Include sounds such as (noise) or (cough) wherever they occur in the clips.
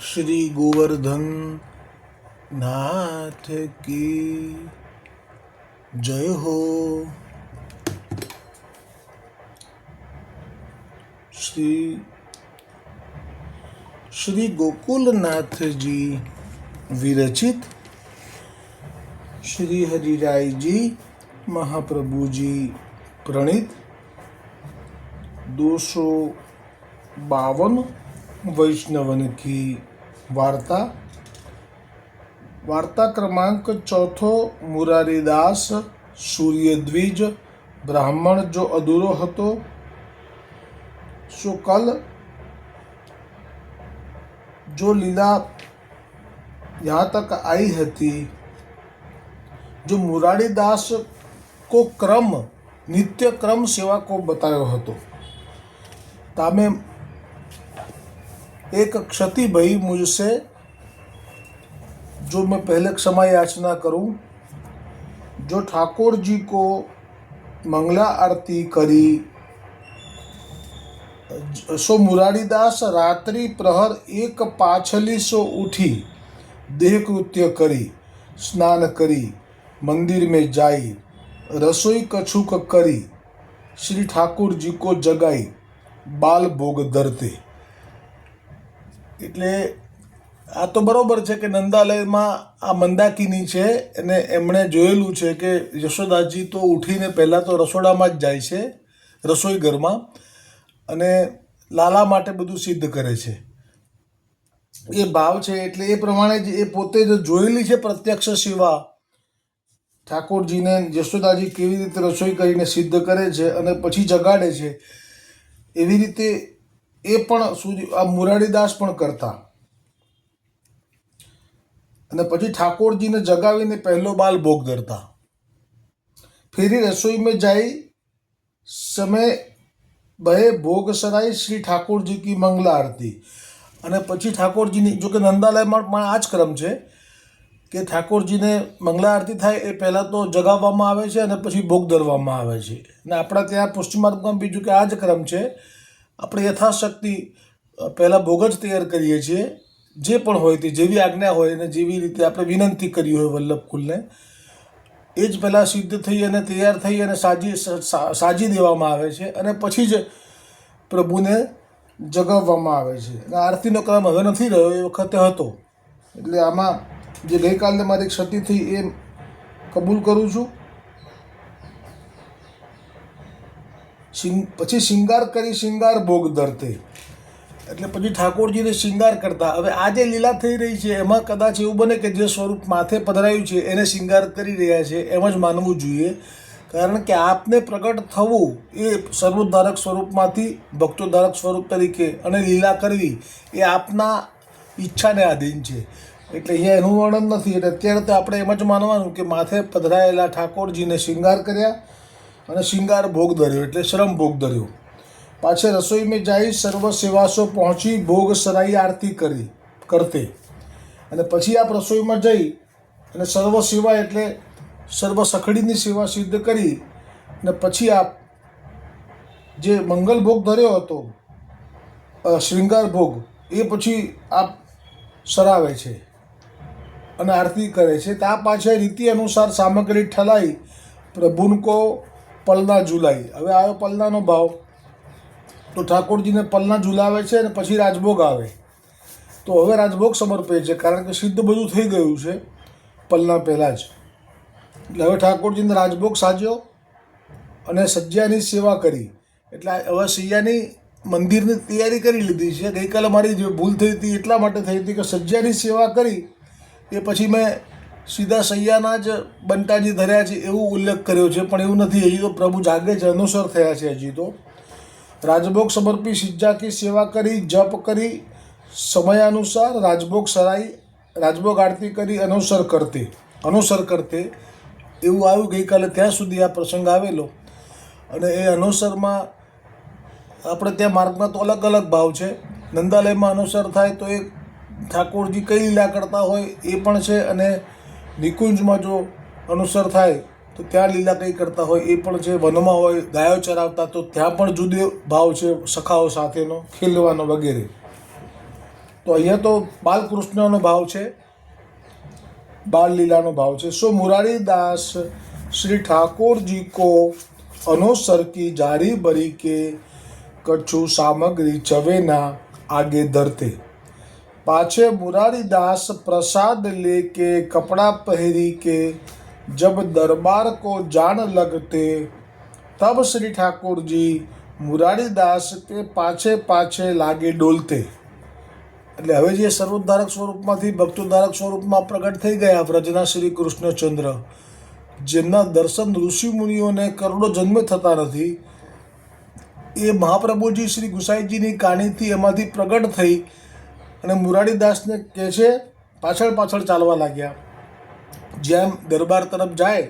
શ્રી ગોવર્ધન નાથ કી જય હો. શ્રી શ્રી ગોકુલનાથજી વિરચિત. શ્રી હરિરાયજી મહાપ્રભુજી પ્રણીત. દો બાવન वैष्णवन की वार्ता वार्ता क्रमांक चौथो मुरारीदास सूर्यद्विज બ્રાહ્મણ જો અધૂરો હતો સો કલ जो लीला यहाँ तक आई હતી जो मुरारीदास को क्रम नित्य क्रम सेवा को बतायो હતો तामे एक क्षति भई मुझसे, जो मैं पहले क्षमा याचना करूँ, जो ठाकुर जी को मंगला आरती करी। सो मुरारीदास रात्रि प्रहर एक पाछली सो उठी, देह कृत्य करी, स्नान करी, मंदिर में जाई, रसोई कछुक करी, श्री ठाकुर जी को जगाई, बाल भोग धरते। એટલે આ તો બરાબર છે કે નંદાલયમાં આ મંદાકિની છે અને એમણે જોયેલું છે કે યશોદાજી તો ઉઠીને પહેલાં તો રસોડામાં જ જાય છે, રસોઈ ઘરમાં, અને લાલા માટે બધું સિદ્ધ કરે છે. એ ભાવ છે એટલે એ પ્રમાણે જ એ પોતે જ જોયેલી છે પ્રત્યક્ષ સેવા. ઠાકોરજીને યશોદાજી કેવી રીતે રસોઈ કરીને સિદ્ધ કરે છે અને પછી જગાડે છે, એવી રીતે એ પણ સુધી આ મુરારીદાસ પણ કરતા. અને પછી ઠાકોરજીને જગાવીને પહેલો બાલ ભોગ ધરતા. ફેરી રસોઈ મેં જાય સમય બહે ભોગ સરાય શ્રી ઠાકોરજી કી મંગલા આરતી. અને પછી ઠાકોરજીની, જોકે નંદાલયમાં પણ આ જ ક્રમ છે કે ઠાકોરજીને મંગલા આરતી થાય એ પહેલાં તો જગાવવામાં આવે છે અને પછી ભોગ ધરવામાં આવે છે. અને આપણા ત્યાં પુષ્ટિમાર્ગમાં બીજું કે આ જ ક્રમ છે આપણે યથાશક્તિ પહેલાં ભોગ જ તૈયાર કરીએ છીએ, જે પણ હોય તે, જેવી આજ્ઞા હોય અને જેવી રીતે આપણે વિનંતી કરી હોય વલ્લભકુલને એ જ પહેલાં સિદ્ધ થઈ અને તૈયાર થઈ અને સાજી સાજી દેવામાં આવે છે અને પછી જ પ્રભુને જગાવવામાં આવે છે. અને આરતીનો ક્રમ હવે નથી રહ્યો, એ વખતે હતો. એટલે આમાં જે ગઈકાલે મારી ક્ષતિ થઈ, એ કબૂલ કરું છું. પછી શિંગાર કરી શિંગાર ભોગ ધરતે. એટલે પછી ઠાકોરજીને શિંગાર કરતા. હવે આ જે લીલા થઈ રહી છે, એમાં કદાચ એવું બને કે જે સ્વરૂપ માથે પધરાયું છે, એને શિંગાર કરી રહ્યા છે, એમ જ માનવું જોઈએ. કારણ કે આપને પ્રગટ થવું એ સર્વોદ્ધારક સ્વરૂપમાંથી ભક્તોધારક સ્વરૂપ તરીકે અને લીલા કરવી એ આપના ઈચ્છાને આધીન છે. એટલે અહીંયા એનું વર્ણન નથી. એટલે અત્યારે તો આપણે એમ જ માનવાનું કે માથે પધરાયેલા ઠાકોરજીને શિંગાર કર્યા. અને શિંગાર ભોગ ધર્યો, એટલે શ્રમ ભોગ ધર્યો. પાછે રસોઈ મેં જાય સર્વ સેવાસો પહોંચી ભોગ સરાઈ આરતી કરી, કરતે. અને પછી આપ રસોઈમાં જઈ અને સર્વ સેવા એટલે સર્વ સખડીની સેવા સિદ્ધ કરી અને પછી આપ જે મંગલ ભોગ ધર્યો હતો શ્રૃંગાર ભોગ, એ પછી આપ સરાવે છે અને આરતી કરે છે. ત્યાં પાછળ રીતિ અનુસાર સામગ્રી ઠલાઈ પ્રભુનકો પલના ઝુલાઈ હવે આવ્યો પલનાનો ભાવ. તો ઠાકોરજીને પલના ઝુલાવે છે અને પછી રાજભોગ આવે. તો હવે રાજભોગ સમર્પે છે, કારણ કે સિદ્ધ બધું થઈ ગયું છે પલના પહેલાં જ. એટલે હવે ઠાકોરજીને રાજભોગ સાજ્યો અને સજ્જાની સેવા કરી. એટલે હવે સૈયાની મંદિરની તૈયારી કરી લીધી છે. ગઈકાલે મારી જે ભૂલ થઈ હતી એટલા માટે થઈ હતી કે સજ્જાની સેવા કરી. એ પછી મેં સીધા સૈયાના જ બંટાજી ધર્યા છે એવું ઉલ્લેખ કર્યો છે, પણ એવું નથી. હજી તો પ્રભુ જાગે છે, અનુસર થયા છે હજી તો. રાજભોગ સમર્પી સિજ્જા કી સેવા કરી, જપ કરી, સમયાનુસાર રાજભોગ સરાઈ, રાજભોગ આરતી કરી, અનુસર કરતે. અનુસર કરતે. એવું આવ્યું ગઈકાલે ત્યાં સુધી આ પ્રસંગ આવેલો. અને એ અનુસરમાં આપણે ત્યાં માર્ગમાં તો અલગ અલગ ભાવ છે. નંદાલયમાં અનુસર થાય તો એ ઠાકોરજી કઈ લીલા કરતા હોય એ પણ છે અને નિકુંજમાં જો અનુસર થાય, તો ત્યાં લીલા કંઈ કરતા હોય, એ પણ છે વનમાં હોય, ગાયો ચરાવતા, તો ત્યાં પણ જુદો ભાવ છે, સખાઓ સાથેનો, ખીલવાનો વગેરે. તો અહીંયા તો બાલકૃષ્ણનો ભાવ છે બાળ લીલાનો ભાવ છે. સો મુરારીદાસ, શ્રી ઠાકોરજી કો અનુસરકી જારી બરી કે કચ્છુ સામગ્રી ચવેના આગે ધરતે. धरते पाछे मुरारीदास प्रसाद लेके कपड़ा पहरी के जब दरबार को जान लगते तब श्री ठाकुर जी मुरारीदास के पाछे पाछे लागे डोलते એટલે હવે જે સર્વોદ્ધારક સ્વરૂપમાંથી ભક્તોદ્ધારક સ્વરૂપમાં પ્રગટ થઈ ગયા વ્રજના શ્રી કૃષ્ણચંદ્ર જેમના દર્શન ઋષિ મુનિઓને કરોડો જન્મે થતા નથી એ મહાપ્રભુજી શ્રી ગુસાઈજીની કાણીથી એમાંથી પ્રગટ થઈ અને મુરારીદાસને કહે છે પાછળ પાછળ ચાલવા લાગ્યા જેમ દરબાર તરફ જાય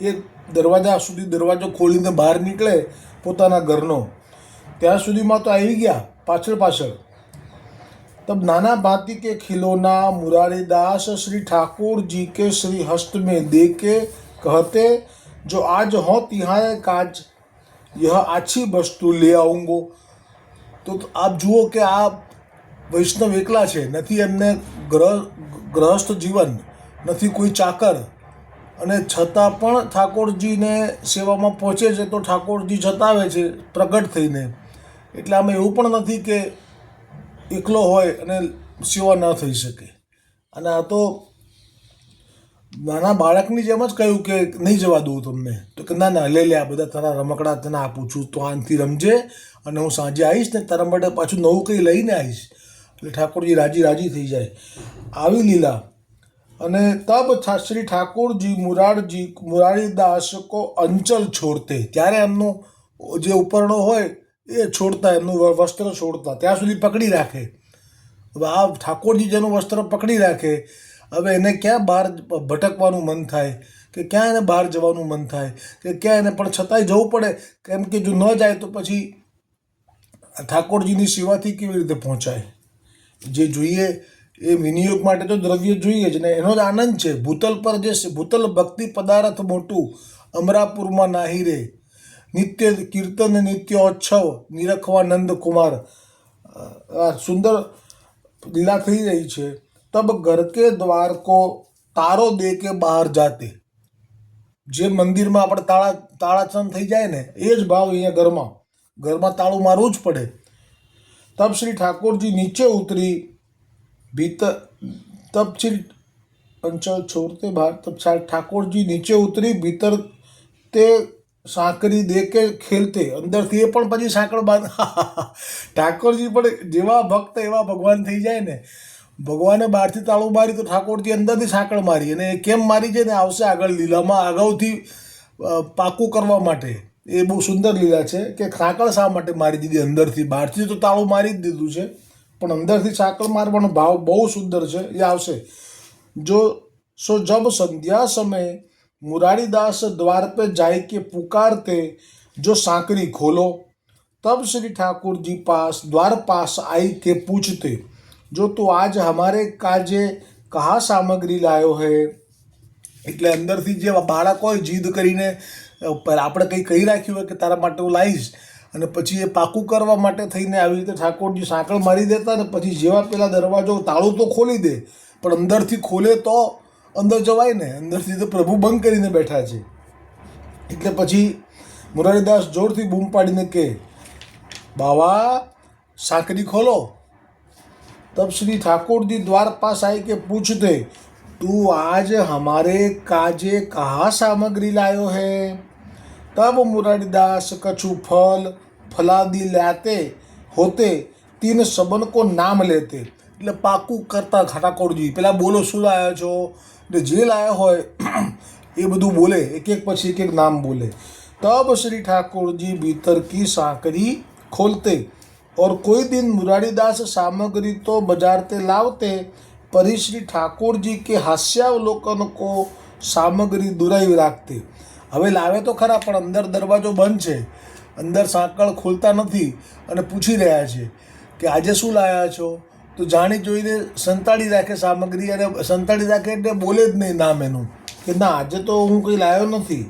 એ દરવાજા સુધી દરવાજો ખોલીને બહાર નીકળે પોતાના ઘરનો ત્યાં સુધીમાં તો આવી ગયા પાછળ પાછળ तब नाना भांति के खिलौना मुरारीदास श्री ठाकुर जी के श्री हस्त में दे के कहते जो आज हो तिहाए काज यह अच्छी वस्तु ले आऊंगो તો આપ જુઓ કે આ વૈષ્ણવ એકલા છે, નથી એમને ગ્રહ, ગ્રહસ્થ જીવન, નથી કોઈ ચાકર. અને છતાં પણ ઠાકોરજીને સેવામાં પહોંચે છે તો ઠાકોરજી જતાવે છે પ્રગટ થઈને. એટલે આમાં એવું પણ નથી કે એકલો હોય અને સેવા ન થઈ શકે. અને આ તો નાના બાળકની જેમ જ કહ્યું કે નહીં જવા દઉં તમને. તો કે ના ના, લે લે, આ બધા તારા રમકડા તને આપું છું, તો આનથી રમજે અને હું સાંજે આવીશ ને તારા માટે પાછું નવું કંઈ લઈને આવીશ. એટલે ઠાકોરજી રાજી રાજી થઈ જાય. આવી લીલા. અને તબ શ્રી ઠાકોરજી મુરારજી મુરારીદાસ કો અંચલ છોડતે. ત્યારે એમનું જે ઉપરણો હોય, એ છોડતા, એમનું વસ્ત્ર છોડતા. ત્યાં સુધી પકડી રાખે. હવે આ ઠાકોરજી જેનું વસ્ત્ર પકડી રાખે, હવે એને ક્યાં બહાર ભટકવાનું મન થાય? કે ક્યાં એને બહાર જવાનું મન થાય? કે ક્યાં એને પણ છતાંય જવું પડે? કેમ કે જો ન જાય તો પછી ઠાકોરજીની સેવાથી કેવી રીતે પહોંચાય? જે જોઈએ એ વિનિયોગ માટે તો દ્રવ્ય જોઈએ જ ને. એનો જ આનંદ છે. ભૂતલ પર જે ભૂતલ ભક્તિ પદાર્થ મોટું, અમરાપુરમાં નાહી રે. નિત્ય કીર્તન નિત્યોત્સવ નિરખવાનંદ કુમાર. આ સુંદર લીલા થઈ રહી છે. તબ ઘર કે દ્વાર તારો દે કે બહાર જાતે. જે મંદિરમાં આપણે તાળા તાળાચંદ થઈ જાય ને, એ જ ભાવ અહીંયા ઘરમાં. ઘરમાં તાળું મારવું જ પડે. તબ શ્રી ઠાકોરજી નીચે ઉતરી. ભીતર તબ શ્રી અંચલ છોડતે બહાર. તબ ઠાકોરજી નીચે ઉતરી, ભીતર તે સાંકરી દે કે ખેલતે. અંદરથી એ પણ પછી સાંકળ બાંધ. (laughs) ઠાકોરજી પણ જેવા ભક્ત એવા ભગવાન થઈ જાય ને, ભગવાને બહારથી તાળું મારી તો ઠાકોરજી અંદરથી સાંકળ મારી. અને એ કેમ મારી છે ને, આવશે આગળ લીલામાં અગાઉથી પાકું કરવા માટે. એ બહુ સુંદર લીલા છે કે સાંકળ શા માટે મારી દીધી અંદરથી બહારથી તો તાળું મારી જ દીધું છે પણ અંદરથી સાંકળ મારવાનો ભાવ બહુ સુંદર છે એ આવશે जो सो जब संध्या समय मुरारीदास द्वार पे जाए के पुकारते जो सांकरी खोलो तब श्री ठाकुर जी पास द्वार पास आई के पूछते जो तू आज हमारे काजे कहाँ सामग्री लायो है એટલે અંદરથી જે બાળક હોય જીદ કરીને પર આપણે કંઈ કહી રાખ્યું હોય કે તારા માટે હું લાવીશ અને પછી એ પાકું કરવા માટે થઈને આવી રીતે ઠાકોરજી સાંકળ મારી દેતા ને પછી જેવા પેલા દરવાજો તાળું તો ખોલી દે, પણ અંદરથી ખોલે તો અંદર જવાય ને. અંદરથી તો પ્રભુ બંધ કરીને બેઠા છે. એટલે પછી મુરારીદાસ જોરથી બૂમ પાડીને કહે બાવા સાંકડી ખોલો. તબ શ્રી ઠાકોરજી દ્વાર પાસ આવી કે પૂછતે, તું આજ હમારે કાજે કહા સામગ્રી લાયો હે? तब मुरारीदास कछु फल फलादी लाते होते तीन सबन को नाम लेते એટલે પાકું કરતા ઠાકોરજી પેલા બોલો શું લાવ્યા છો એટલે જે લાયા હોય એ બધું બોલે એક એક પછી એક એક નામ બોલે तब श्री ठाकुर जी भीतर की साकरी खोलते और कोई दिन मुरारीदास सामग्री तो बाजारते लावते परी श्री ठाकुर जी के हास्यावलोकन को सामग्री દુરાવી રાખતે હવે લાવે તો ખરા, પણ અંદર દરવાજો બંધ છે. અંદર સાંકળ ખોલતા નથી અને પૂછી રહ્યા છે કે આજે શું લાવ્યા છો? તો જાણી જોઈને સંતાડી રાખે સામગ્રી અને સંતાડી રાખે એટલે બોલે જ નહીં નામ એનું. કે ના, આજે તો હું કંઈ લાવ્યો નથી.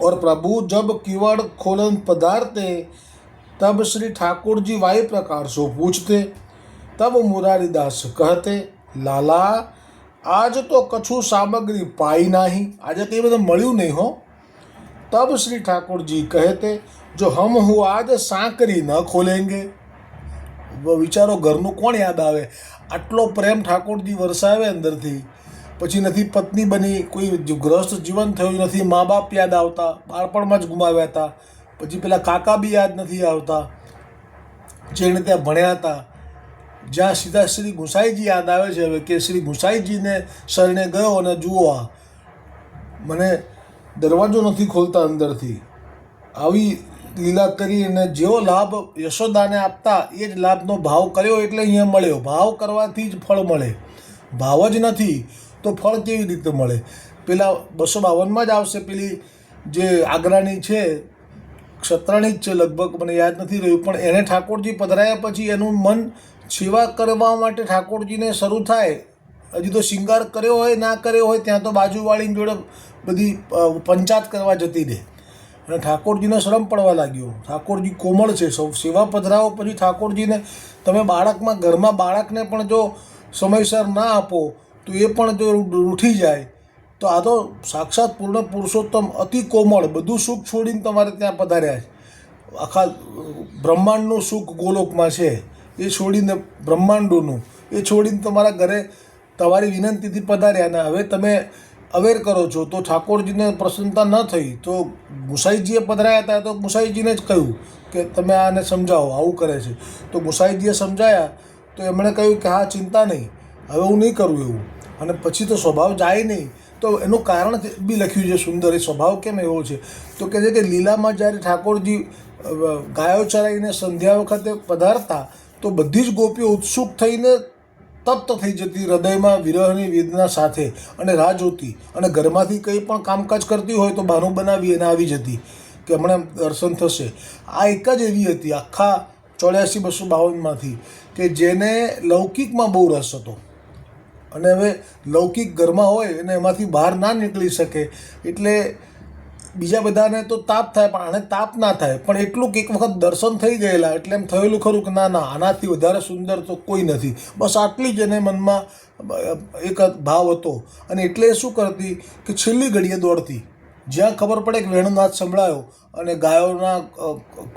ઓર પ્રભુ, જબ કિવડ ખોલન પધારતે, તબ શ્રી ઠાકોરજી વાય પ્રકાર સો પૂછતે? તબ મુરારીદાસ કહેતે, લાલા આજ તો કછુ સામગ્રી પાઈ નહીં. આજે કંઈ બધું મળ્યું નહીં હો. તબ શ્રી ઠાકોરજી કહે તે, જો હમ હું આજ સાંકરી ન ખોલેંગે. વિચારો, ઘરનું કોણ યાદ આવે? આટલો પ્રેમ ઠાકોરજી વરસાવે અંદરથી. પછી નથી પત્ની બની, કોઈ ગ્રસ્ત જીવન થયું નથી મા બાપ યાદ આવતા, બાળપણમાં જ ગુમાવ્યા હતા. પછી પેલા કાકા બી યાદ નથી આવતા. જેણે ત્યાં ભણ્યા હતા. જ્યાં સીધા શ્રી ગુસાઈજી યાદ આવે છે હવે કે શ્રી ગુસાઈજીને શરણે ગયો અને જુઓ આ. મને દરવાજો નથી ખોલતા અંદરથી. આવી લીલા કરી અને જેવો લાભ યશોદાને આપતા એ જ લાભનો ભાવ કર્યો એટલે અહીંયા મળ્યો. ભાવ કરવાથી જ ફળ મળે. ભાવ જ નથી તો ફળ કેવી રીતે મળે? પેલા બસો બાવનમાં જ આવશે પેલી જે આગ્રાની છે. ક્ષત્રાણી જ છે લગભગ, મને યાદ નથી રહ્યું, પણ એને ઠાકોરજી પધરાયા પછી એનું મન સેવા કરવા માટે ઠાકોરજીને શરૂ થાય, હજી તો શિંગાર કર્યો હોય, ના કર્યો હોય, ત્યાં તો બાજુવાળીની જોડે બધી પંચાત કરવા જતી રહે. અને ઠાકોરજીને શરમ પડવા લાગ્યો. ઠાકોરજી કોમળ છે. સૌ સેવા પધરાવો પછી ઠાકોરજીને, તમે બાળકમાં, ઘરમાં બાળકને પણ જો સમયસર ના આપો, તો એ પણ જો રૂઠી જાય, તો આ તો સાક્ષાત પૂર્ણ પુરુષોત્તમ, અતિ કોમળ, બધું સુખ છોડીને તમારે ત્યાં પધાર્યા છે. આખા બ્રહ્માંડનું સુખ ગોલોકમાં છે. એ છોડીને બ્રહ્માંડોનું. એ છોડીને તમારા ઘરે તમારી વિનંતીથી પધાર્યા અને હવે તમે અવેર કરો છો, તો ઠાકોરજીને પ્રસન્નતા ન થઈ, તો ગુસાઈજીએ પધરાયા હતા તો ગુસાઈજીને જ કહ્યું કે તમે આને સમજાવો, આવું કરે છે. તો ગુસાઈજીએ સમજાયા તો એમણે કહ્યું કે હા, ચિંતા નહીં, હવે હું નહીં કરું એવું. અને પછી તો સ્વભાવ જાય નહીં. તો એનું કારણ બી લખ્યું છે સુંદર, એ સ્વભાવ કેમ એવો છે? તો કહે છે કે લીલામાં જ્યારે ઠાકોરજી ગાયો ચરાઈને સંધ્યા વખતે પધારતા તો બધી જ ગોપીઓ ઉત્સુક થઈને તપ્ત થઈ જતી હૃદયમાં વિરહની વેદના સાથે અને રાહ જોતી અને ઘરમાંથી કંઈ પણ કામકાજ કરતી હોય તો બહાનું બનાવી અને આવી જતી કે હમણાં દર્શન થશે. આ એક જ એવી હતી આખા ચોર્યાસી બસો બાવનમાંથી કે જેને લૌકિકમાં બહુ રસ હતો. અને હવે લૌકિક ઘરમાં હોય અને એમાંથી બહાર ના નીકળી શકે એટલે બીજા બધાને તો તાપ થાય, પણ આને તાપ ના થાય. પણ એટલું કે એક વખત દર્શન થઈ ગયેલા, એટલે એમ થયેલું ખરું કે ના ના, આનાથી વધારે સુંદર તો કોઈ નથી. બસ આટલી જ એને મનમાં એક ભાવ હતો. અને એટલે શું કરતી કે છેલ્લી ઘડીએ દોડતી. જ્યાં ખબર પડે કે વેણુનાથ સંભળાયો અને ગાયોના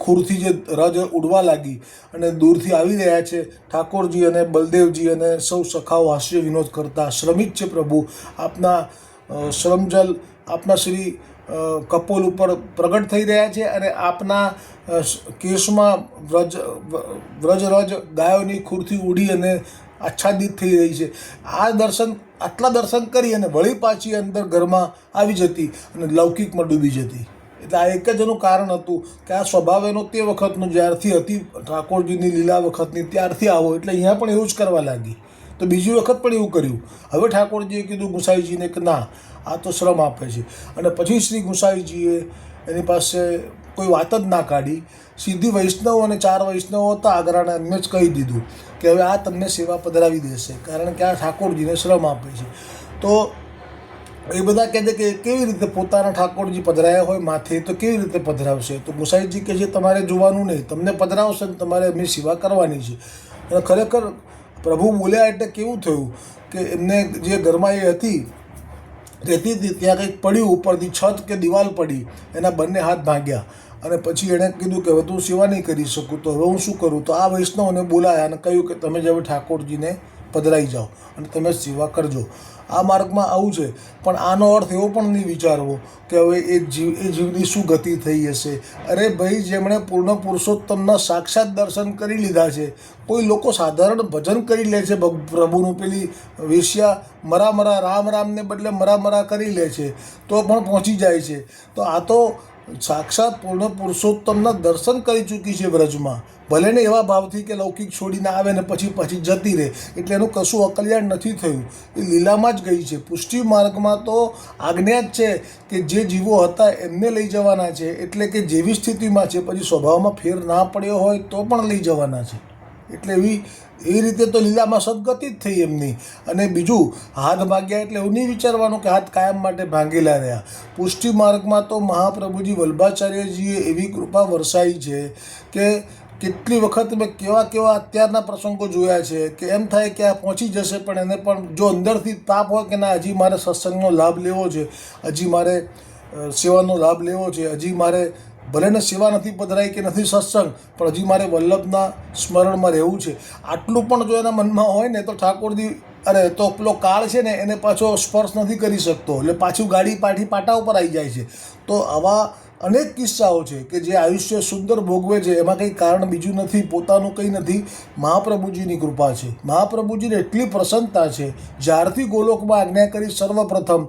ખૂરથી જે રજ ઉડવા લાગી અને દૂરથી આવી રહ્યા છે, ઠાકોરજી અને બલદેવજી અને સૌ સખાઓ હાસ્ય વિનોદ કરતા, શ્રમિક છે પ્રભુ. આપના શ્રમજલ, આપના શ્રી કપોલ ઉપર પ્રગટ થઈ રહ્યા છે અને આપના કેસમાં વ્રજ વ્રજ રજ ગાયોની ખુરથી ઉડી અને આચ્છાદિત થઈ રહી છે. આ દર્શન, આટલા દર્શન કરી અને વળી પાછી અંદર ઘરમાં આવી જતી અને લૌકિકમાં ડૂબી જતી. એટલે આ એક જ એનું કારણ હતું કે આ સ્વભાવ એનો તે વખતનો જ્યારથી હતી ઠાકોરજીની લીલા વખતની ત્યારથી આવો, એટલે અહીંયા પણ એવું જ કરવા લાગી. તો બીજી વખત પણ એવું કર્યું. હવે ઠાકોરજીએ કીધું ગુસાઈજીને કે ના, આ તો શ્રમ આપે છે. અને પછી શ્રી ગુસાઈજીએ એની પાસે કોઈ વાત જ ના કાઢી. સીધી વૈષ્ણવ અને ચાર વૈષ્ણવો હતા, આગ્રાને એમને જ કહી દીધું કે હવે આ તમને સેવા પધરાવી દેશે, કારણ કે આ ઠાકોરજીને શ્રમ આપે છે. તો એ બધા કહે છે કે કેવી રીતે પોતાના ઠાકોરજી પધરાયા હોય, માથે તો કેવી રીતે પધરાવશે? તો ગુસાઈજી કહે છે, તમારે જોવાનું નહીં, તમને પધરાવશે ને તમારે એમની સેવા કરવાની છે. અને ખરેખર પ્રભુ બોલ્યા એટલે કેવું થયું કે એમને જે ઘરમાં એ હતી, રહેતી હતી, ત્યાં કંઈક પડ્યું, ઉપરથી છત કે દિવાલ પડી, એના બંને હાથ ભાગ્યા. અને પછી એણે કીધું કે હવે તું સેવા નહીં કરી શકું, તો હવે હું શું કરું? તો આ વૈષ્ણવને બોલાયા અને કહ્યું કે તમે જ હવે ઠાકોરજીને પધરાઈ જાઓ અને તમે સેવા કરજો. આ માર્ગમાં આવું છે. પણ આનો અર્થ એવો પણ નહીં વિચારવો કે હવે એ જીવ, એ જીવની શું ગતિ થઈ હશે. અરે ભાઈ, જેમણે પૂર્ણ પુરુષોત્તમના સાક્ષાત દર્શન કરી લીધા છે, કોઈ લોકો સાધારણ ભજન કરી લે છે પ્રભુનું પેલી વેશ્યા મરા મરા રામ રામને બદલે મરા મરા કરી લે છે, તો પણ પહોંચી જાય છે. તો આ તો સાક્ષાત પૂર્ણ પુરુષોત્તમના દર્શન કરી ચૂકી છે વ્રજમાં. ભલે ને એવા ભાવથી કે લૌકિક છોડીને આવે ને પછી પછી જતી રહે, એટલે એનું કશું અકલ્યાણ નથી થયું. એ લીલામાં જ ગઈ છે. પુષ્ટિ માર્ગમાં તો આજ્ઞા જ છે કે જે જીવો હતા એમને લઈ જવાના છે, એટલે કે જેવી સ્થિતિમાં છે, પછી સ્વભાવમાં ફેર ના પડ્યો હોય તો પણ લઈ જવાના છે. એટલે એવી એ રીતે તો લીલામાં સદગતિ જ થઈ એમની. અને બીજું, હાથ ભાગ્યા એટલે એવું નહીં વિચારવાનું કે હાથ કાયમ માટે ભાંગેલા રહ્યા. પુષ્ટિ માર્ગમાં તો મહાપ્રભુજી વલ્ભાચાર્યજીએ એવી કૃપા વરસાઈ છે કે કેટલી વખત મેં કેવા કેવા અત્યારના પ્રસંગો જોયા છે કે એમ થાય કે આ પહોંચી જશે, પણ એને પણ જો અંદરથી તાપ હોય કે ના, હજી મારે સત્સંગનો લાભ લેવો છે, હજી મારે સેવાનો લાભ લેવો છે, હજી મારે ભલે ને સેવા નથી પધરાઈ કે નથી સત્સંગ, પણ હજી મારે વલ્લભના સ્મરણમાં રહેવું છે. આટલું પણ જો એના મનમાં હોય ને તો ઠાકોરજી, અરે તો પેલો કાળ છે ને, એને પાછો સ્પર્શ નથી કરી શકતો. એટલે પાછું ગાડી પાઠી પાટા ઉપર આવી જાય છે. તો આવા અનેક કિસ્સાઓ છે કે જે આયુષ્ય સુંદર ભોગવે છે. એમાં કંઈ કારણ બીજું નથી, પોતાનું કંઈ નથી. મહાપ્રભુજીની કૃપા છે. મહાપ્રભુજીને એટલી પ્રસન્નતા છે. જ્યારથી ગોલોકમાં આજ્ઞા કરી સર્વપ્રથમ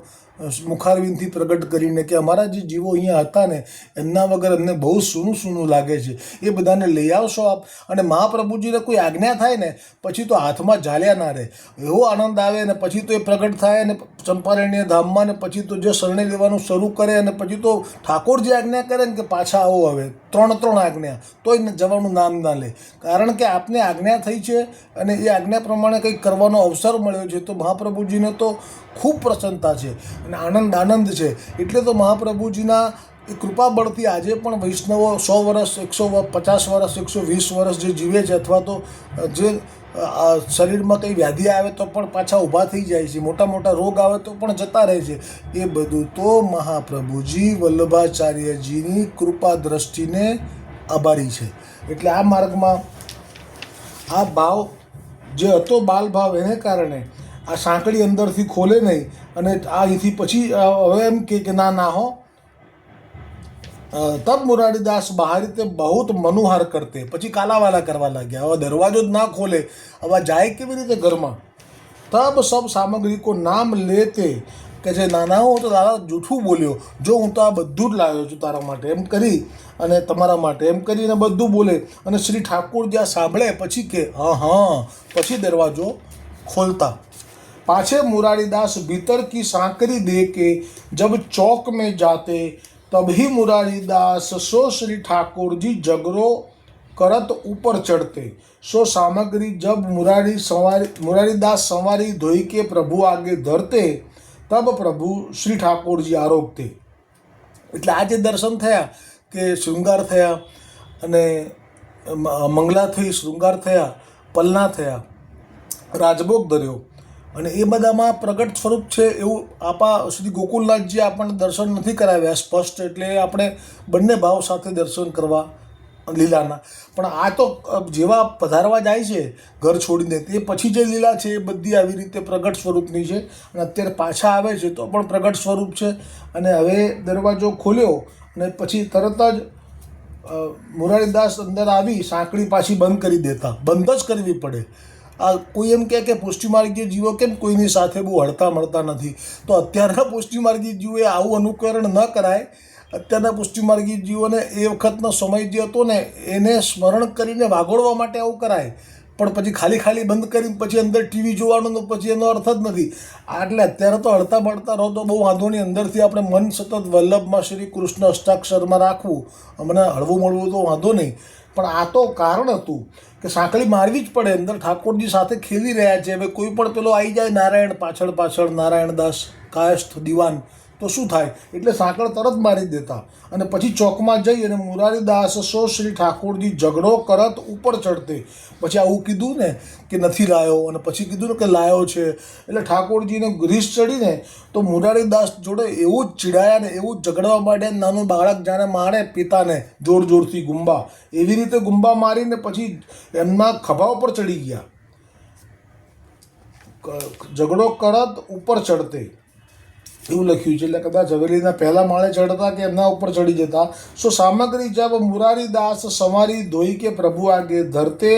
મુખારવિંદથી પ્રગટ કરીને કે અમારા જે જીવો અહીંયા હતા ને, એમના વગર અમને બહુ સૂનું સૂનું લાગે છે. એ બધાને લઈ આવશો આપ? અને મહાપ્રભુજીને કોઈ આજ્ઞા થાય ને, પછી તો હાથમાં ઝાલ્યા ના રહે. એવો આનંદ આવે ને, પછી તો એ પ્રગટ થાય ને, ચંપારણ્ય ધામમાં ને, પછી તો જે શરણે લેવાનું શરૂ કરે અને પછી તો ઠાકોર જે આજ્ઞા કરે ને કે પાછા આવો હવે. ત્રણ ત્રણ આજ્ઞા. તોય જવાનું નામ ના લે. કારણ કે આપને આજ્ઞા થઈ છે અને એ આજ્ઞા પ્રમાણે કંઈક કરવાનો અવસર મળ્યો છે, તો મહાપ્રભુજીને તો ખૂબ પ્રસન્નતા છે. અને આનંદ આનંદ છે. એટલે તો મહાપ્રભુજીના એ કૃપા બળથી આજે પણ વૈષ્ણવો સો વર્ષ એકસો પચાસ વર્ષ એકસો વીસ વર્ષ જે જીવે છે અથવા તો જે શરીરમાં કંઈ વ્યાધિ આવે તો પણ પાછા ઊભા થઈ જાય છે. મોટા મોટા રોગ આવે તો પણ જતા રહે છે. એ બધું તો મહાપ્રભુજી વલ્લભાચાર્યજીની કૃપા દ્રષ્ટિને આભારી છે. એટલે આ માર્ગમાં આ ભાવ જે હતો બાલ ભાવ એને કારણે આ સાંકળી અંદરથી ખોલે નહીં અને આ અહીંથી પછી હવે એમ કે કે ના ના હો. તબ મુરારીદાસ બહાર તે બહુત મનુહાર કરતે. પછી કાલાવાલા કરવા લાગ્યા. હવે દરવાજો જ ના ખોલે. હવે જાય કેવી રીતે ઘરમાં? તબ સબ સામગ્રી કો નામ લેતે. કે જે નાના હું તો દાદા જૂઠું બોલ્યો. જો હું તો આ બધું જ લાવ્યો છું તારા માટે. એમ કરી અને તમારા માટે એમ કરીને બધું બોલે. અને શ્રી ઠાકુર જ્યાં સાંભળે પછી કે, હા હા. પછી દરવાજો ખોલતા. पाछे मुरारीदास भीतर की सांकरी दे के जब चौक में जाते तभी मुरारीदास सो श्री ठाकुर जी जगरो करत ऊपर चढ़ते सो सामग्री जब मुरारी संवारी मुरारीदास संवारी धोई के प्रभु आगे धरते तब प्रभु श्री ठाकुर जी आरोगते એટલે આ જે દર્શન થયા કે શૃંગાર થયા અને મ- મંગલા થઈ શૃંગાર થયા પલના થયા રાજભોગ ધર્યો અને એ બધામાં પ્રગટ સ્વરૂપ છે એવું આપા શ્રી ગોકુલનાથજી આપણને દર્શન નથી કરાવ્યા સ્પષ્ટ એટલે આપણે બંને ભાવ સાથે દર્શન કરવા લીલાના. પણ આ તો જેવા પધારવા જાય છે ઘર છોડીને, તે પછી જે લીલા છે એ બધી આવી રીતે પ્રગટ સ્વરૂપની છે અને અત્યારે પાછા આવે છે તો પણ પ્રગટ સ્વરૂપ છે. અને હવે દરવાજો ખોલ્યો અને પછી તરત જ મુરારીદાસ અંદર આવી, સાંકળી પાછી બંધ કરી દેતા. બંધ જ કરવી પડે. આ કોઈ એમ કહે કે પુષ્ટિમાર્ગીય જીવો કેમ કોઈની સાથે બહુ હળતા મળતા નથી? તો અત્યારના પુષ્ટિમાર્ગી જીવોએ આવું અનુકરણ ન કરાય. અત્યારના પુષ્ટિમાર્ગી જીવોને એ વખતનો સમય જે હતો ને, એને સ્મરણ કરીને વાગોળવા માટે આવું કરાય. પણ પછી ખાલી ખાલી બંધ કરીને પછી અંદર ટીવી જોવાનો તો પછી એનો અર્થ જ નથી. એટલે અત્યારે તો હળતા મળતા રહો તો બહુ વાંધો નહીં. અંદરથી આપણે મન સતત વલ્લભમાં શ્રી કૃષ્ણ અષ્ટાક્ષરમાં રાખવું. અમને હળવું મળવું તો વાંધો નહીં. પણ આ તો કારણ હતું કે સાંકળી મારવી જ પડે. અંદર ઠાકોરજી સાથે ખેલી રહ્યા છે. હવે કોઈ પણ પેલો આવી જાય, નારાયણ પાછળ પાછળ, નારાયણ દાસ, કાયસ્થ, દિવાન. તો શું થાય? એટલે સાંકળ તરત મારી દેતા. અને પછી ચોકમાં જઈ અને મુરારીદાસ સો શ્રી ઠાકોરજી ઝઘડો કરત ઉપર ચડતે. પછી આવું કીધું ને કે નથી લાયો. અને પછી કીધું ને કે લાયો છે. એટલે ઠાકોરજીને ગ્રીસ ચડીને તો મુરારીદાસ જોડે એવું જ ચીડાયા ને એવું ઝઘડવા માટે નાનું બાળક જાણે મારે પિતાને જોર જોરથી ગુંબા. એવી રીતે ગુંબા મારીને પછી એમના ખભા ઉપર ચડી ગયા. ઝઘડો કરત ઉપર ચડતે. એવું લખ્યું છે. એટલે કદાચ હવેલીના પહેલા માળે ચડતા કે એમના ઉપર ચડી જતા. સો સામગ્રી જબ મુરારીદાસ સમારી ધોઈ કે પ્રભુ આગે ધરતે,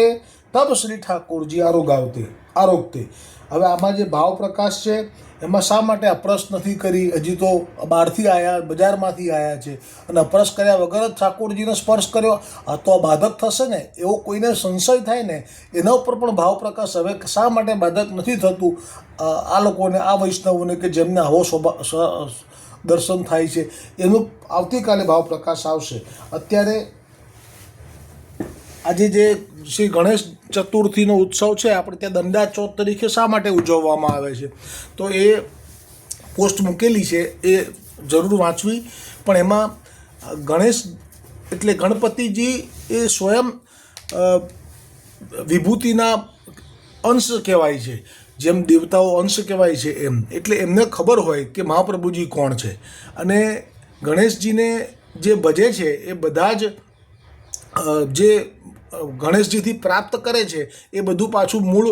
તબ શ્રી ઠાકોરજી આરોગાવતે, આરોગતે. હવે આમાં જે ભાવ પ્રકાશ છે એમાં શા માટે અપરસ નથી કરી? હજી તો બહારથી આવ્યા બજારમાંથી આવ્યા છે. અને અપરસ કર્યા વગર જ ઠાકોરજીને સ્પર્શ કર્યો. આ તો આ બાધક થશે ને? એવો કોઈને સંશય થાય ને? એના ઉપર પણ ભાવ પ્રકાશ હવે શા માટે બાધક નથી થતું? આ લોકોને, આ વૈષ્ણવોને કે જેમને આવો સ્વભાવ દર્શન થાય છે, એનું આવતીકાલે ભાવ પ્રકાશ આવશે. અત્યારે આજે જે શ્રી ગણેશ ચતુર્થીનો ઉત્સવ છે, આપણે ત્યાં દંડા ચોથ તરીકે શા માટે ઉજવવામાં આવે છે? તો એ પોસ્ટ મૂકેલી છે, એ જરૂર વાંચવી. પણ એમાં ગણેશ એટલે ગણપતિજી એ સ્વયં વિભૂતિના અંશ કહેવાય છે, જેમ દેવતાઓ અંશ કહેવાય છે એમ. એટલે એમને ખબર હોય કે મહાપ્રભુજી કોણ છે. અને ગણેશજીને જે ભજે છે, એ બધા જ જે ગણેશજીથી પ્રાપ્ત કરે છે, એ બધું પાછું મૂળ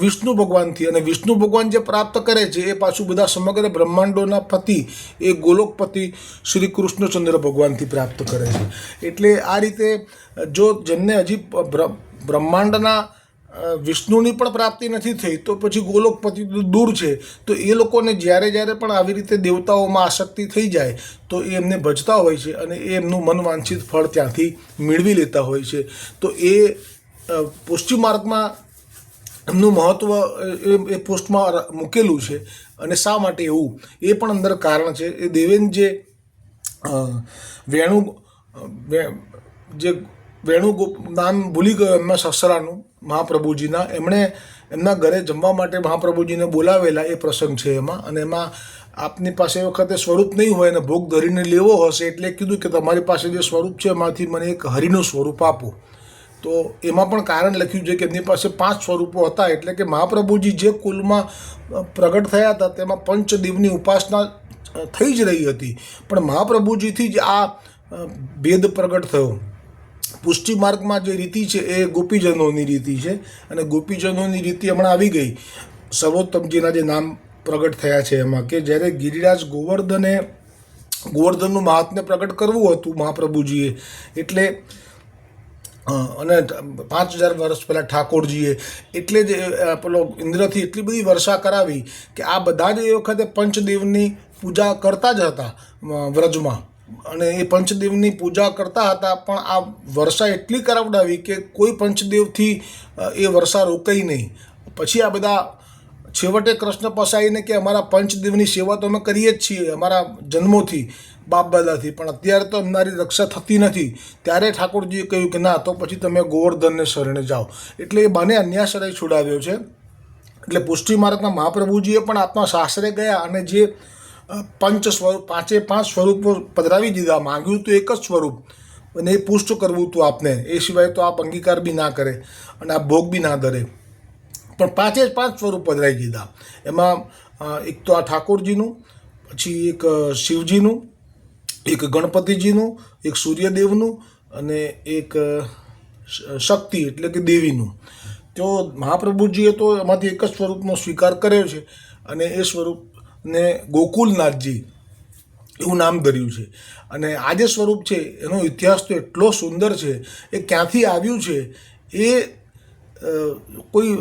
વિષ્ણુ ભગવાનથી. અને વિષ્ણુ ભગવાન જે પ્રાપ્ત કરે છે, એ પાછું બધા સમગ્ર બ્રહ્માંડોના પતિ, એ ગોલોકપતિ શ્રી કૃષ્ણચંદ્ર ભગવાનથી પ્રાપ્ત કરે છે. એટલે આ રીતે, જો જેમને હજી બ્રહ્માંડના વિષ્ણુની પણ પ્રાપ્તિ નથી થઈ, તો પછી ગોલોકપતિ તો દૂર છે. તો એ લોકોને જ્યારે જ્યારે પણ આવી રીતે દેવતાઓમાં આસક્તિ થઈ જાય, તો એ એમને ભજતા હોય છે અને એ એમનું મનવાંછિત ફળ ત્યાંથી મેળવી લેતા હોય છે. તો એ પશ્ચિમ માર્ગમાં એમનું મહત્ત્વ એ પોસ્ટમાં મૂકેલું છે. અને શા માટે એવું? એ પણ અંદર કારણ છે. એ દેવેન જે વેણુ જે વેણુ ગોપ નામ ભૂલી ગયો એમના સસરાનું, મહાપ્રભુજીના. એમણે એમના ઘરે જમવા માટે મહાપ્રભુજીને બોલાવેલા એ પ્રસંગ છે એમાં. અને એમાં આપની પાસે એ વખતે સ્વરૂપ નહીં હોય અને ભોગ ધરીને લેવો હશે એટલે કીધું કે તમારી પાસે જે સ્વરૂપ છે એમાંથી મને એક હરિનું સ્વરૂપ આપો. તો એમાં પણ કારણ લખ્યું છે કે એમની પાસે પાંચ સ્વરૂપો હતા. એટલે કે મહાપ્રભુજી જે કુલમાં પ્રગટ થયા હતા, તેમાં પંચદેવની ઉપાસના થઈ જ રહી હતી. પણ મહાપ્રભુજીથી જ આ ભેદ પ્રગટ થયો. પુષ્ટિ માર્ગમાં જે રીતિ છે એ ગોપીજનોની રીતિ છે અને ગોપીજનોની રીતિ હમણાં આવી ગઈ. સર્વોત્તમજીના જે નામ પ્રગટ થયા છે એમાં કે જ્યારે ગિરિરાજ ગોવર્ધને ગોવર્ધનનું મહાત્મ્ય પ્રગટ કરવું હતું મહાપ્રભુજીએ, એટલે અને પાંચ હજાર વર્ષ પહેલાં ઠાકોરજીએ, એટલે જ પેલો ઇન્દ્રથી એટલી બધી વર્ષા કરાવી કે આ બધા જ એ વખતે પંચદેવની પૂજા કરતા જ હતા વ્રજમાં. અને એ પંચદેવની પૂજા કરતા હતા, પણ આ વર્ષા એટલી કરાવડાવી કે કોઈ પંચદેવથી એ વર્ષા રોકાઈ નહીં. પછી આ બધા છેવટે કૃષ્ણ પસાઈને કે અમારા પંચદેવની સેવા તો અમે કરીએ જ છીએ, અમારા જન્મોથી બાપ દાદાથી પણ અત્યારે તો અમારી રક્ષા થતી નથી. ત્યારે ઠાકોરજીએ કહ્યું કે ના, તો પછી તમે ગોવર્ધનને શરણે જાઓ. એટલે એ બને અન્યાશ્રય છોડાવ્યો છે. એટલે પુષ્ટિ માર્ગમાં મહાપ્રભુજીએ પણ આપણા સાસરે ગયા અને જે પંચ સ્વરૂપ, પાંચે પાંચ સ્વરૂપો પધરાવી દીધા. માંગ્યું તો એક જ સ્વરૂપ. અને એ પુષ્ટ કરવું હતું આપને. એ સિવાય તો આપ અંગીકાર બી ના કરે અને આ ભોગ બી ના ધરે. પણ પાંચે પાંચ સ્વરૂપ પધરાવી દીધા. એમાં એક તો આ ઠાકોરજીનું, પછી એક શિવજીનું, એક ગણપતિજીનું, એક સૂર્યદેવનું અને એક શક્તિ એટલે કે દેવીનું. તો મહાપ્રભુજીએ તો એમાંથી એક જ સ્વરૂપનો સ્વીકાર કર્યો છે અને એ સ્વરૂપને ગોકુલનાથજી, એવું નામ ધર્યું છે. અને આ જે સ્વરૂપ છે, એનો ઇતિહાસ તો એટલો સુંદર છે એ ક્યાંથી આવ્યું છે, એ કોઈ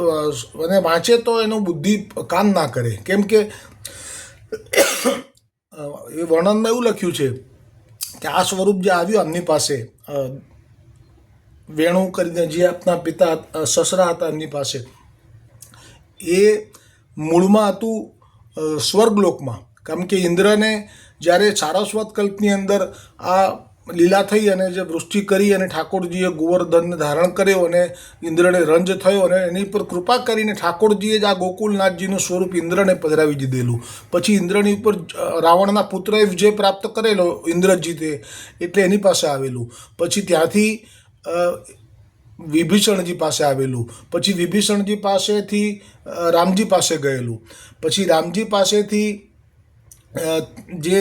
અને વાંચે તો એનું બુદ્ધિ કામ ના કરે. કેમ કે એ વર્ણનમાં એવું લખ્યું છે કે આ સ્વરૂપ જે આવ્યું એમની પાસે વેણું કરીને જે આપના પિતા સસરા હતા એમની પાસે, એ મૂળમાં હતું સ્વર્ગલોકમાં. કારણ કે ઇન્દ્રને જ્યારે સારસ્વત કલ્પની અંદર આ લીલા થઈ અને જે વૃષ્ટિ કરી અને ઠાકોરજીએ ગોવર્ધનને ધારણ કર્યો અને ઇન્દ્રને રંજ થયો અને એની પર કૃપા કરીને ઠાકોરજીએ જ આ ગોકુલનાથજીનું સ્વરૂપ ઇન્દ્રને પધરાવી દીધેલું. પછી ઇન્દ્રની ઉપર રાવણના પુત્રએ વિજય પ્રાપ્ત કરેલો ઇન્દ્રજીતે એટલે એની પાસે આવેલું. પછી ત્યાંથી વિભીષણજી પાસે આવેલું. પછી વિભીષણજી પાસેથી રામજી પાસે ગયેલું. પછી રામજી પાસેથી જે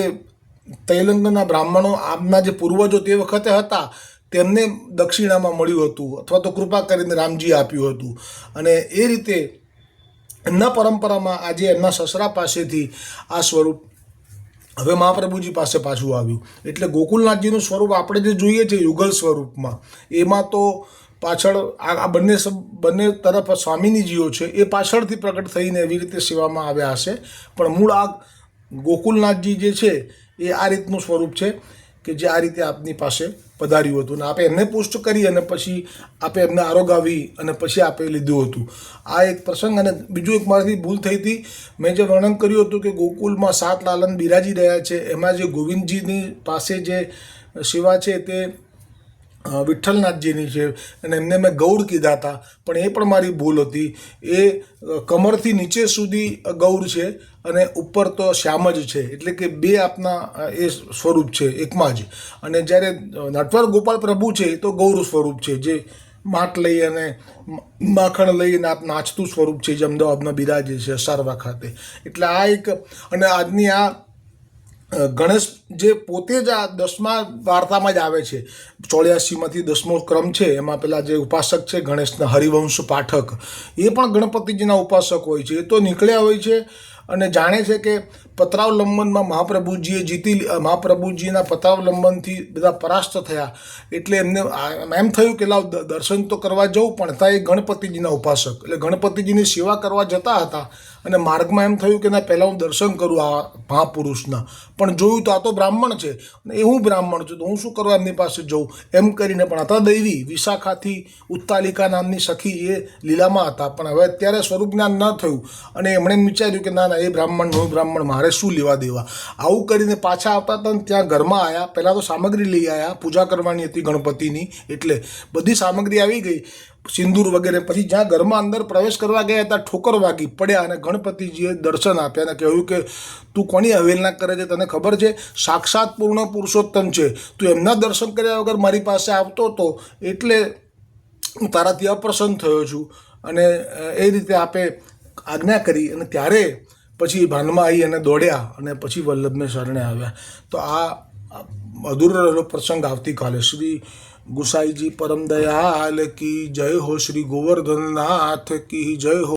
તૈલંગના બ્રાહ્મણો આમના જે પૂર્વજો તે વખતે હતા, તેમને દક્ષિણામાં મળ્યું હતું, અથવા તો કૃપા કરીને રામજી આપ્યું હતું. અને એ રીતે એમના પરંપરામાં આજે એમના સસરા પાસેથી આ સ્વરૂપ હવે મહાપ્રભુજી પાસે પાછું આવ્યું. એટલે ગોકુલનાથજીનું સ્વરૂપ આપણે જે જોઈએ છે યુગલ સ્વરૂપમાં, એમાં તો પાછળ આ બંને બંને તરફ સ્વામિનીજીઓ છે, એ પાછળથી પ્રગટ થઈને એવી રીતે સેવામાં આવ્યા હશે. પણ મૂળ આ ગોકુલનાથજી જે છે, એ આ રીતનું સ્વરૂપ છે કે જે આ રીતે આપની પાસે પધાર્યું હતું. અને આપે એમને પુષ્ટ કરી અને પછી આપે એમને આરોગાવી અને પછી આપે લીધું હતું. આ એક પ્રસંગ અને બીજું એક મારાથી ભૂલ થઈ હતી. મેં જે વર્ણન કર્યું હતું કે ગોકુલમાં સાત લાલન બિરાજી રહ્યા છે, એમાં જે ગોવિંદજીની પાસે જે સેવા છે તે વિઠ્ઠલનાથજીની છે અને એમને મેં ગૌર કીધા હતા. પણ એ પણ મારી ભૂલ હતી. એ કમરથી નીચે સુધી ગૌર છે અને ઉપર તો શ્યામ જ છે. એટલે કે બે આપના એ સ્વરૂપ છે, એકમાં જ. અને જ્યારે નટવર ગોપાલ પ્રભુ છે, એ તો ગૌર સ્વરૂપ છે. જે માટ લઈ અને માખણ લઈને આપ નાચતું સ્વરૂપ છે, જે અમદાવાદમાં બિરાજે છે સારવા ખાતે. એટલે આ એક, અને આજની આ ગણેશ જે પોતે જ આ દસમા વાર્તામાં જ આવે છે. ચોર્યાસીમાંથી દસમો ક્રમ છે, એમાં પેલા જે ઉપાસક છે ગણેશના હરિવંશ પાઠક, એ પણ ગણપતિજીના ઉપાસક હોય છે. એ તો નીકળ્યા હોય છે અને જાણે છે કે પત્રાવલંબનમાં મહાપ્રભુજીએ જીતી મહાપ્રભુજીના પત્રાવલંબનથી બધા પરાસ્ત થયા. એટલે એમને એમ થયું કે લાવ દર્શન તો કરવા જવું, પણ હતા એ ગણપતિજીના ઉપાસક, એટલે ગણપતિજીની સેવા કરવા જતા હતા. અને માર્ગમાં એમ થયું કે ના, પહેલાં હું દર્શન કરું આ મહાપુરુષના. પણ જોયું તો આ તો બ્રાહ્મણ છે. અને એ હું બ્રાહ્મણ છું, તો હું શું કરવા એમની પાસે જઉં? એમ કરીને પણ હતા દૈવી વિશાખાથી ઉત્તાલિકા નામની સખી એ લીલામાં હતા. પણ હવે અત્યારે સ્વરૂપ જ્ઞાન ન થયું. અને એમણે એમ વિચાર્યું કે ના ના, એ બ્રાહ્મણ હું બ્રાહ્મણ, મારે શું લેવા દેવા? આવું કરીને પાછા આવતા હતા ત્યાં ઘરમાં આવ્યા પહેલાં તો સામગ્રી લઈ આવ્યા પૂજા કરવાની હતી ગણપતિની. એટલે બધી સામગ્રી આવી ગઈ. સિંદૂર વગેરે. પછી જ્યાં ઘરમાં અંદર પ્રવેશ કરવા ગયા ત્યાં ઠોકર વાગી પડ્યા અને ગણપતિજીએ દર્શન આપ્યા અને કહ્યું કે, તું કોની અવહેલના કરે છે? તને ખબર છે? સાક્ષાત પૂર્ણ પુરુષોત્તમ છે. તું એમના દર્શન કર્યા વગર મારી પાસે આવતો હતો એટલે હું તારાથી અપ્રસન્ન થયો છું. અને એ રીતે આપે આજ્ઞા કરી અને ત્યારે પછી ભાનમાં આવી અને દોડ્યા અને પછી વલ્લભને શરણે આવ્યા. તો આ આ અધૂરો રહેલો પ્રસંગ આવતીકાલે. શ્રી ગુસાઈજી પરમ દયાલ કી જય હો શ્રી ગોવર્ધનનાથ કી જય હો